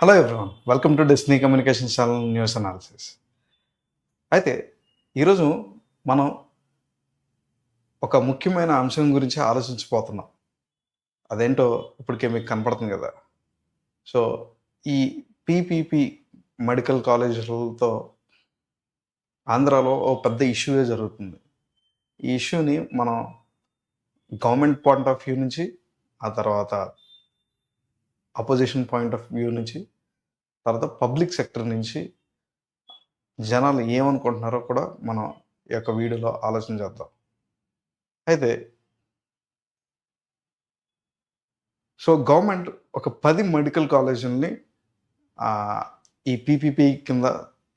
Hello everyone welcome to Desni communication channel news analysis అయితే ఈరోజు మనం ఒక ముఖ్యమైన అంశం గురించి ఆలోచించిపోతున్నాం. అదేంటో ఇప్పటికే మీకు కనపడుతుంది కదా. సో ఈ పీపీపీ మెడికల్ కాలేజీలతో ఆంధ్రాలో ఓ పెద్ద ఇష్యూయే జరుగుతుంది. ఈ ఇష్యూని మనం గవర్నమెంట్ పాయింట్ ఆఫ్ వ్యూ నుంచి ఆ తర్వాత అపోజిషన్ పాయింట్ ఆఫ్ వ్యూ నుంచి తర్వాత పబ్లిక్ సెక్టర్ నుంచి జనాలు ఏమనుకుంటున్నారో కూడా మనం ఈ యొక్క వీడియోలో ఆలోచన చేద్దాం. అయితే సో గవర్నమెంట్ ఒక పది మెడికల్ కాలేజీలని ఈ పీపీపీ కింద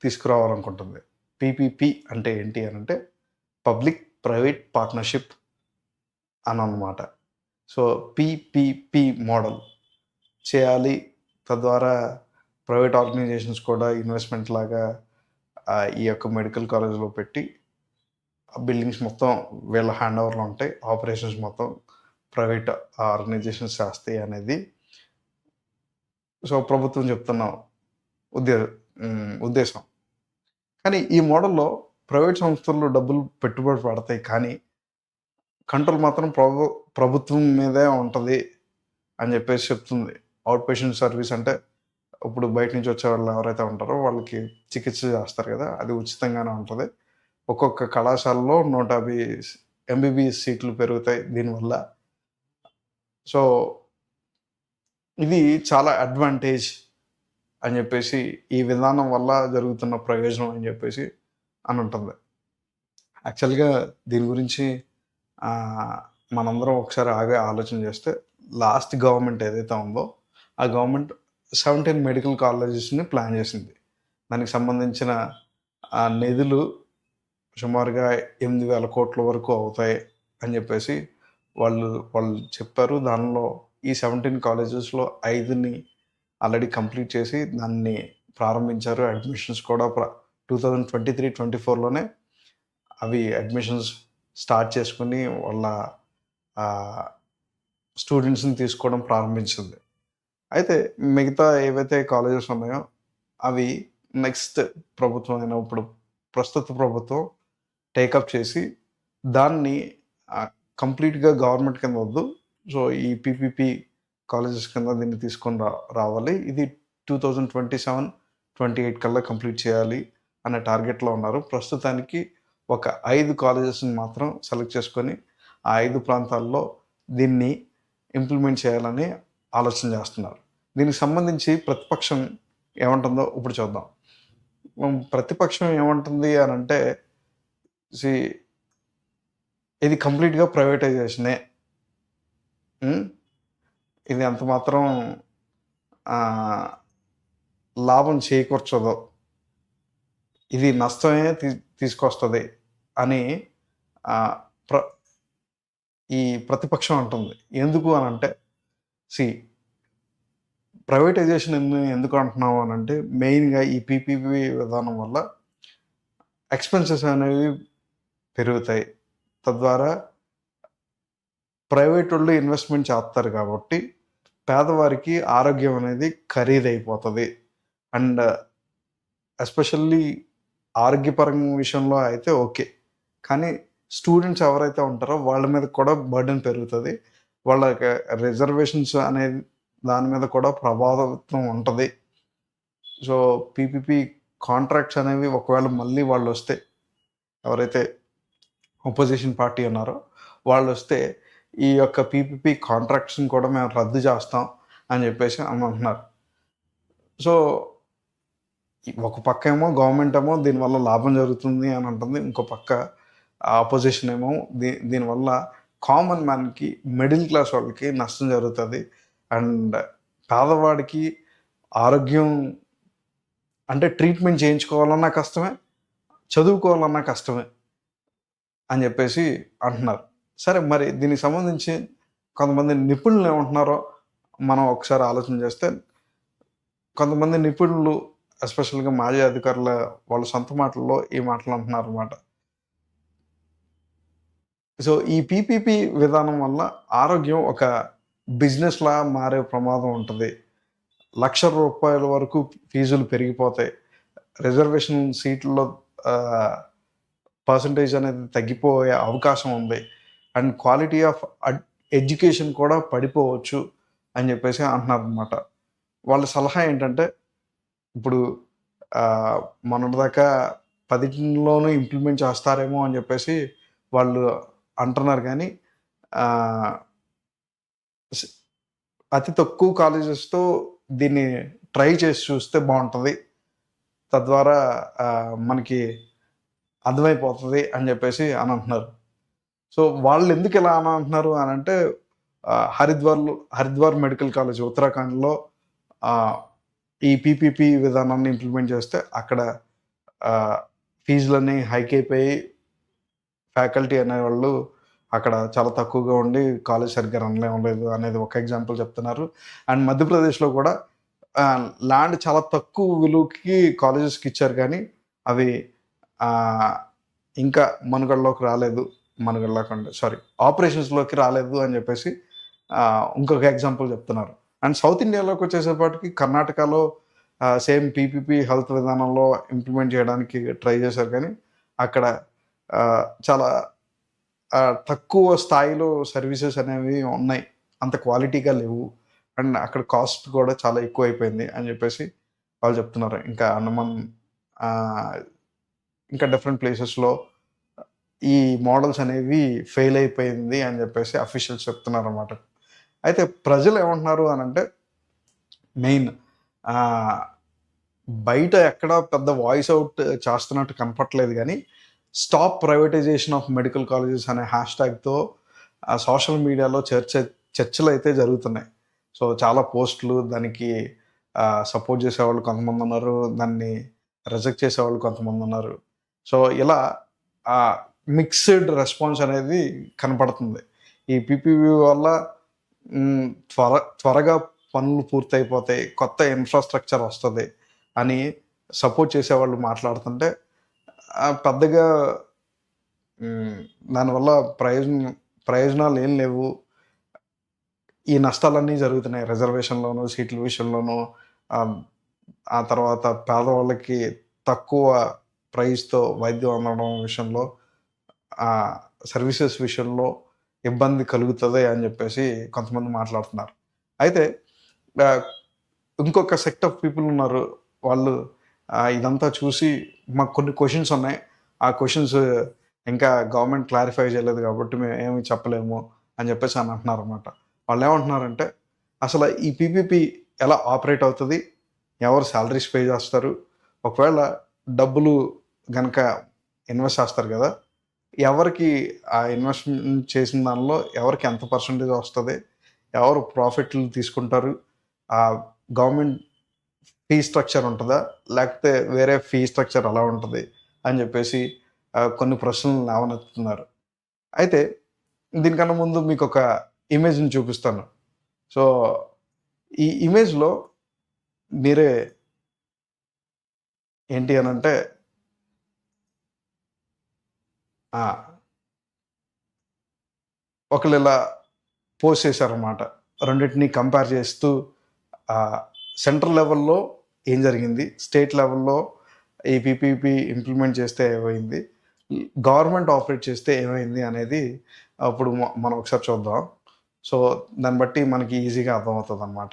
తీసుకురావాలనుకుంటుంది. పీపీపీ అంటే ఏంటి అని అంటే పబ్లిక్ ప్రైవేట్ పార్ట్నర్షిప్ అని అన్నమాట సో పీపీపీ మోడల్ చేయాలి. తద్వారా ప్రైవేట్ ఆర్గనైజేషన్స్ కూడా ఇన్వెస్ట్మెంట్ లాగా ఈ యొక్క మెడికల్ కాలేజ్లో పెట్టి ఆ బిల్డింగ్స్ మొత్తం వీళ్ళ హ్యాండ్ ఓవర్లో ఉంటాయి. ఆపరేషన్స్ మొత్తం ప్రైవేట్ ఆర్గనైజేషన్స్ చేస్తాయి అనేది సో ప్రభుత్వం చెప్తున్న ఉద్దే ఉద్దేశం. కానీ ఈ మోడల్లో ప్రైవేట్ సంస్థల్లో డబ్బులు పెట్టుబడి పడతాయి. కానీ కంట్రోల్ మాత్రం ప్రభు ప్రభుత్వం మీదే ఉంటుంది అని చెప్పేసి చెప్తుంది. అవుట్ పేషెంట్ సర్వీస్ అంటే ఇప్పుడు బయట నుంచి వచ్చే వాళ్ళు ఎవరైతే ఉంటారో వాళ్ళకి చికిత్స చేస్తారు కదా అది ఉచితంగానే ఉంటుంది. ఒక్కొక్క కళాశాలలో నూట యాభై ఎంబీబీఎస్ సీట్లు పెరుగుతాయి దీనివల్ల. సో ఇది చాలా అడ్వాంటేజ్ అని చెప్పేసి ఈ విధానం వల్ల జరుగుతున్న ప్రయోజనం అని చెప్పేసి అని ఉంటుంది యాక్చువల్గా దీని గురించి మనందరం ఒకసారి ఆగే ఆలోచన చేస్తే లాస్ట్ గవర్నమెంట్ ఏదైతే ఉందో ఆ గవర్నమెంట్ సెవెంటీన్ మెడికల్ కాలేజెస్ని ప్లాన్ చేసింది. దానికి సంబంధించిన ఆ నిధులు సుమారుగా ఎనిమిది వేల కోట్ల వరకు అవుతాయి అని చెప్పేసి వాళ్ళు వాళ్ళు చెప్పారు. దానిలో ఈ సెవెంటీన్ కాలేజెస్లో ఐదుని ఆల్రెడీ కంప్లీట్ చేసి దాన్ని ప్రారంభించారు. అడ్మిషన్స్ కూడా two thousand twenty three twenty ఫోర్లోనే అవి అడ్మిషన్స్ స్టార్ట్ చేసుకుని వాళ్ళ స్టూడెంట్స్ని తీసుకోవడం ప్రారంభించింది. అయితే మిగతా ఏవైతే కాలేజెస్ ఉన్నాయో అవి నెక్స్ట్ ప్రభుత్వం అయినా ఇప్పుడు ప్రస్తుత ప్రభుత్వం టేకప్ చేసి దాన్ని కంప్లీట్గా గవర్నమెంట్ కింద వద్దు. సో ఈ పీపీపీ కాలేజెస్ కింద దీన్ని తీసుకొని రా రావాలి. ఇది two thousand twenty seven twenty eight కల్లా కంప్లీట్ చేయాలి అనే టార్గెట్లో ఉన్నారు. ప్రస్తుతానికి ఒక ఐదు కాలేజెస్ని మాత్రం సెలెక్ట్ చేసుకొని ఆ ఐదు ప్రాంతాల్లో దీన్ని ఇంప్లిమెంట్ చేయాలని ఆలోచన చేస్తున్నారు. దీనికి సంబంధించి ప్రతిపక్షం ఏమంటుందో ఇప్పుడు చూద్దాం. ప్రతిపక్షం ఏమంటుంది అని అంటే ఇది కంప్లీట్గా ప్రైవేటైజేషనే. ఇది ఎంత మాత్రం లాభం చేకూర్చదు ఇది నష్టమే తీ తీసుకొస్తుంది అని ప్ర ఈ ప్రతిపక్షం అంటుంది. ఎందుకు అని అంటే సి ప్రైవేటైజేషన్ ఎందుకు అంటున్నావు అని అంటే మెయిన్గా ఈ పీపీపీ విధానం వల్ల ఎక్స్పెన్సెస్ అనేవి పెరుగుతాయి. తద్వారా ప్రైవేట్ వాళ్ళు ఇన్వెస్ట్మెంట్ చేస్తారు కాబట్టి పేదవారికి ఆరోగ్యం అనేది ఖరీదైపోతుంది. అండ్ ఎస్పెషల్లీ ఆరోగ్యపరం విషయంలో అయితే ఓకే. కానీ స్టూడెంట్స్ ఎవరైతే ఉంటారో వాళ్ళ మీద కూడా బర్డెన్ పెరుగుతుంది. వాళ్ళ రిజర్వేషన్స్ అనే దాని మీద కూడా ప్రభావితం ఉంటుంది. సో పీపీపీ కాంట్రాక్ట్స్ అనేవి ఒకవేళ మళ్ళీ వాళ్ళు వస్తే ఎవరైతే ఒపోజిషన్ పార్టీ ఉన్నారో వాళ్ళు వస్తే ఈ యొక్క పీపీపీ కాంట్రాక్ట్స్ని కూడా మేము రద్దు చేస్తాం అని చెప్పేసి అని అంటున్నారు. సో ఒక పక్క ఏమో గవర్నమెంట్ ఏమో దీనివల్ల లాభం జరుగుతుంది అని అంటుంది. ఇంకో పక్క ఆపోజిషన్ ఏమో దీ దీనివల్ల కామన్ మ్యాన్కి మిడిల్ క్లాస్ వాళ్ళకి నష్టం జరుగుతుంది. అండ్ పేదవాడికి ఆరోగ్యం అంటే ట్రీట్మెంట్ చేయించుకోవాలన్నా కష్టమే చదువుకోవాలన్నా కష్టమే అని చెప్పేసి అంటున్నారు. సరే మరి దీనికి సంబంధించి కొంతమంది నిపుణులు ఏమంటున్నారో మనం ఒకసారి ఆలోచన చేస్తే కొంతమంది నిపుణులు ఎస్పెషల్గా మాజీ అధికారుల వాళ్ళ సొంత మాటల్లో ఈ మాటలు అంటున్నారు అనమాట సో ఈ పీపీపీ విధానం వల్ల ఆరోగ్యం ఒక బిజినెస్లా మారే ప్రమాదం ఉంటుంది. లక్ష రూపాయల వరకు ఫీజులు పెరిగిపోతాయి. రిజర్వేషన్ సీట్లలో పర్సంటేజ్ అనేది తగ్గిపోయే అవకాశం ఉంది. అండ్ క్వాలిటీ ఆఫ్ ఎడ్యుకేషన్ కూడా పడిపోవచ్చు అని చెప్పేసి అంటున్నారు అనమాట వాళ్ళ సలహా ఏంటంటే ఇప్పుడు మొన్నటిదాకా పదిలోనూ ఇంప్లిమెంట్ చేస్తారేమో అని చెప్పేసి వాళ్ళు అంటున్నారు కానీ అతి తక్కువ కాలేజెస్తో దీన్ని ట్రై చేసి చూస్తే బాగుంటుంది. తద్వారా మనకి అర్థమైపోతుంది అని చెప్పేసి అని అంటున్నారు. సో వాళ్ళు ఎందుకు ఇలా అని అంటున్నారు అని అంటే హరిద్వార్లో హరిద్వార్ మెడికల్ కాలేజ్ ఉత్తరాఖండ్లో ఈ పీపీపీ విధానాన్ని ఇంప్లిమెంట్ చేస్తే అక్కడ ఫీజులన్నీ హైక్ అయిపోయి ఫ్యాకల్టీ అనేవాళ్ళు అక్కడ చాలా తక్కువగా ఉండి కాలేజ్ సరిగ్గా రన్ లేదు అనేది ఒక ఎగ్జాంపుల్ చెప్తున్నారు. అండ్ మధ్యప్రదేశ్లో కూడా ల్యాండ్ చాలా తక్కువ విలువకి కాలేజెస్కి ఇచ్చారు కానీ అవి ఇంకా మనుగడలోకి రాలేదు. మనుగడలోకి అంటే సారీ ఆపరేషన్స్లోకి రాలేదు అని చెప్పేసి ఇంకొక ఎగ్జాంపుల్ చెప్తున్నారు. అండ్ సౌత్ ఇండియాలోకి వచ్చేసేపాటికి కర్ణాటకలో సేమ్ పీపీపీ హెల్త్ విధానంలో ఇంప్లిమెంట్ చేయడానికి ట్రై చేశారు కానీ అక్కడ చాలా తక్కువ స్థాయిలో సర్వీసెస్ అనేవి ఉన్నాయి. అంత క్వాలిటీగా లేవు. అండ్ అక్కడ కాస్ట్ కూడా చాలా ఎక్కువ అయిపోయింది అని చెప్పేసి వాళ్ళు చెప్తున్నారు. ఇంకా అండమాన్ ఇంకా డిఫరెంట్ ప్లేసెస్లో ఈ మోడల్స్ అనేవి ఫెయిల్ అయిపోయింది అని చెప్పేసి అఫీషియల్స్ చెప్తున్నారు అనమాట అయితే ప్రజలు ఏమంటున్నారు అని అంటే మెయిన్ బయట ఎక్కడ పెద్ద వాయిస్ అవుట్ చేస్తున్నట్టు కనపట్లేదు కానీ stop privatization of medical colleges అనే హ్యాష్ ట్యాగ్తో సోషల్ మీడియాలో చర్చ చర్చలు అయితే జరుగుతున్నాయి. సో చాలా పోస్టులు దానికి సపోర్ట్ చేసేవాళ్ళు కొంతమంది ఉన్నారు. దాన్ని రిజెక్ట్ చేసేవాళ్ళు కొంతమంది ఉన్నారు. సో ఇలా మిక్స్డ్ రెస్పాన్స్ అనేది కనపడుతుంది. ఈ పీపీవీ వల్ల త్వర త్వరగా పనులు పూర్తయిపోతాయి. కొత్త ఇన్ఫ్రాస్ట్రక్చర్ వస్తుంది అని సపోర్ట్ చేసేవాళ్ళు మాట్లాడుతుంటే పెద్దగా దానివల్ల ప్రయోజనం ప్రయోజనాలు ఏం లేవు. ఈ నష్టాలన్నీ జరుగుతున్నాయి. రిజర్వేషన్లోను సీట్ల విషయంలోనూ ఆ, తర్వాత పేదవాళ్ళకి తక్కువ ప్రైస్తో వైద్యం అందడం విషయంలో సర్వీసెస్ విషయంలో ఇబ్బంది కలుగుతుంది అని చెప్పేసి కొంతమంది మాట్లాడుతున్నారు. అయితే ఇంకొక సెక్ట్ ఆఫ్ పీపుల్ ఉన్నారు. వాళ్ళు ఇదంతా చూసి మాకు కొన్ని క్వశ్చన్స్ ఉన్నాయి. ఆ క్వశ్చన్స్ ఇంకా గవర్నమెంట్ క్లారిఫై చేయలేదు కాబట్టి మేము ఏమి చెప్పలేము అని చెప్పేసి అని అంటున్నారు అనమాట వాళ్ళు ఏమంటున్నారంటే అసలు ఈ పీపీపీ ఎలా ఆపరేట్ అవుతుంది? ఎవరు శాలరీస్ పే చేస్తారు? ఒకవేళ డబ్బులు గనక ఇన్వెస్ట్ చేస్తారు కదా ఎవరికి ఆ ఇన్వెస్ట్మెంట్ చేసిన దానిలో ఎవరికి ఎంత పర్సంటేజ్ వస్తుంది? ఎవరు ప్రాఫిట్లు తీసుకుంటారు? ఆ గవర్నమెంట్ ఫీ స్ట్రక్చర్ ఉంటుందా? లేకపోతే వేరే ఫీ స్ట్రక్చర్ అలా ఉంటుంది? అని చెప్పేసి కొన్ని ప్రశ్నలు లేవనెత్తుతున్నారు అయితే దీనికన్నా ముందు మీకు ఒక ఇమేజ్ని చూపిస్తాను. సో ఈ ఇమేజ్లో మీరే ఏంటి అని అంటే ఒకళ్ళు ఇలా పోస్ట్ చేశారన్నమాట. రెండింటిని కంపేర్ చేస్తూ సెంట్రల్ లెవెల్లో ఏం జరిగింది? స్టేట్ లెవెల్లో ఈ పీపీపీ ఇంప్లిమెంట్ చేస్తే ఏమైంది? గవర్నమెంట్ ఆపరేట్ చేస్తే ఏమైంది అనేది అప్పుడు మనం ఒకసారి చూద్దాం. సో దాన్ని బట్టి మనకి ఈజీగా అర్థమవుతుంది అనమాట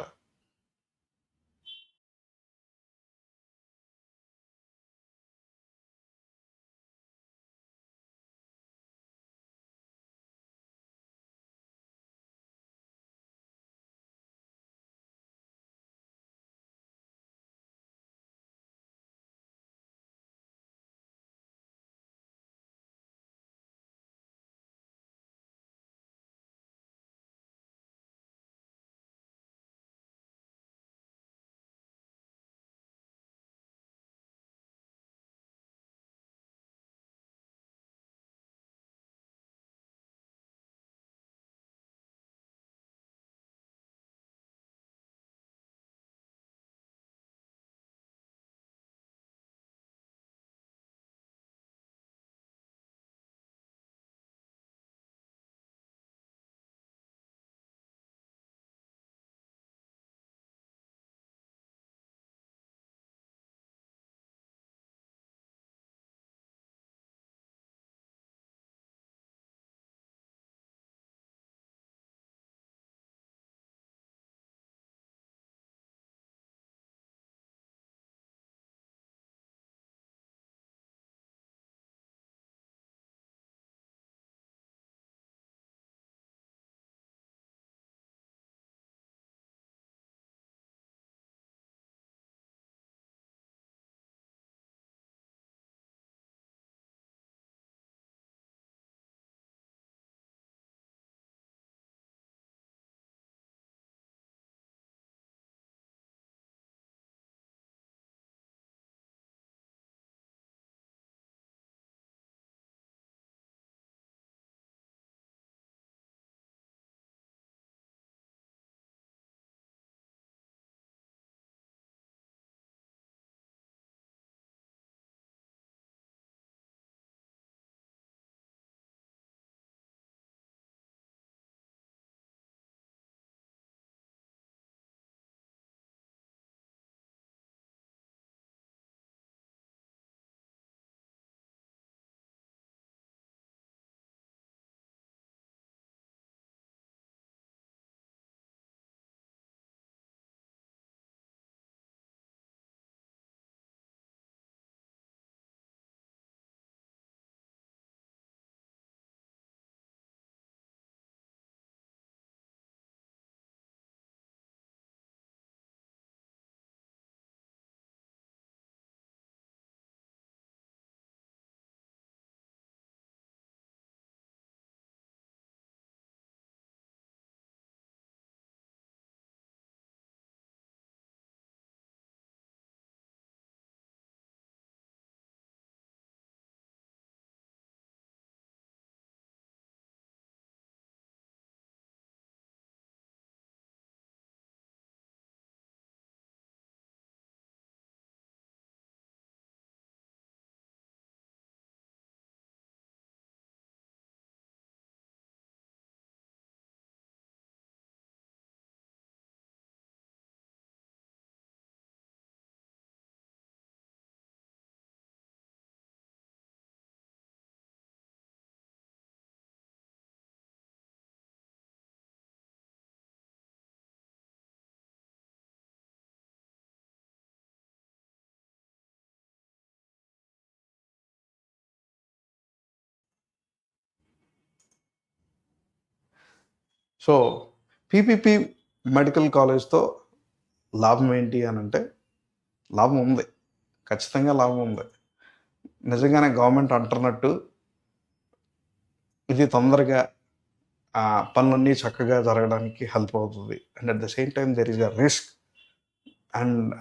సో పీపీపీ మెడికల్ కాలేజ్తో లాభం ఏంటి అని అంటే లాభం ఉంది. ఖచ్చితంగా లాభం ఉంది. నిజంగానే గవర్నమెంట్ అంటున్నట్టు ఇది తొందరగా ఆ, పనులన్నీ చక్కగా జరగడానికి హెల్ప్ అవుతుంది. And at the same time there is a risk. And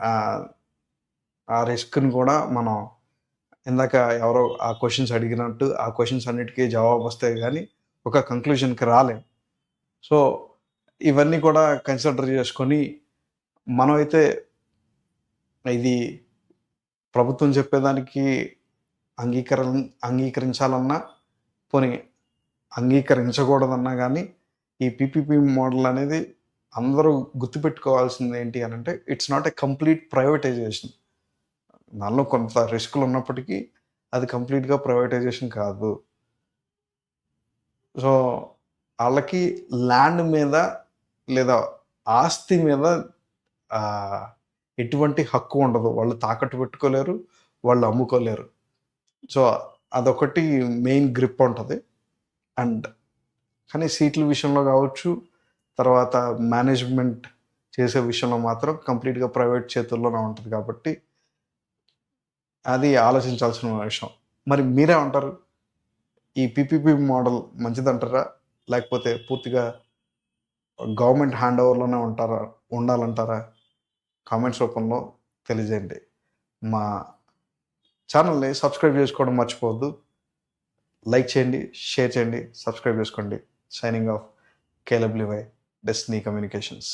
ఆ రిస్క్ని కూడా మనం ఇందాక ఎవరో ఆ క్వశ్చన్స్ అడిగినట్టు ఆ క్వశ్చన్స్ అన్నిటికీ జవాబు వస్తే కానీ ఒక కంక్లూజన్కి రాలేం. సో ఇవన్నీ కూడా కన్సిడర్ చేసుకొని మనం అయితే ఇది ప్రభుత్వం చెప్పేదానికి అంగీకర అంగీకరించాలన్నా పోనీ అంగీకరించకూడదన్నా కానీ ఈ పీపీపీ మోడల్ అనేది అందరూ గుర్తుపెట్టుకోవాల్సింది ఏంటి అని అంటే it's not a complete privatization దానిలో కొంత రిస్క్లు ఉన్నప్పటికీ అది కంప్లీట్గా ప్రైవేటైజేషన్ కాదు. సో వాళ్ళకి ల్యాండ్ మీద లేదా ఆస్తి మీద ఎటువంటి హక్కు ఉండదు. వాళ్ళు తాకట్టు పెట్టుకోలేరు వాళ్ళు అమ్ముకోలేరు. సో అదొకటి మెయిన్ గ్రిప్ ఉంటుంది. అండ్ కానీ సీట్ల విషయంలో కావచ్చు తర్వాత మేనేజ్మెంట్ చేసే విషయంలో మాత్రం కంప్లీట్గా ప్రైవేట్ చేతుల్లోనే ఉంటుంది కాబట్టి అది ఆలోచించాల్సిన విషయం. మరి మీరే ఉంటారు ఈ పీపీపీ మోడల్ మంచిదంటారా? లేకపోతే పూర్తిగా గవర్నమెంట్ హ్యాండ్ ఓవర్లోనే ఉంటారా ఉండాలంటారా? కామెంట్స్ రూపంలో తెలియజేయండి. మా ఛానల్ని సబ్స్క్రైబ్ చేసుకోవడం మర్చిపోవద్దు. లైక్ చేయండి షేర్ చేయండి సబ్స్క్రైబ్ చేసుకోండి. సైనింగ్ ఆఫ్ కేలబ్లివై డెస్నీ కమ్యూనికేషన్స్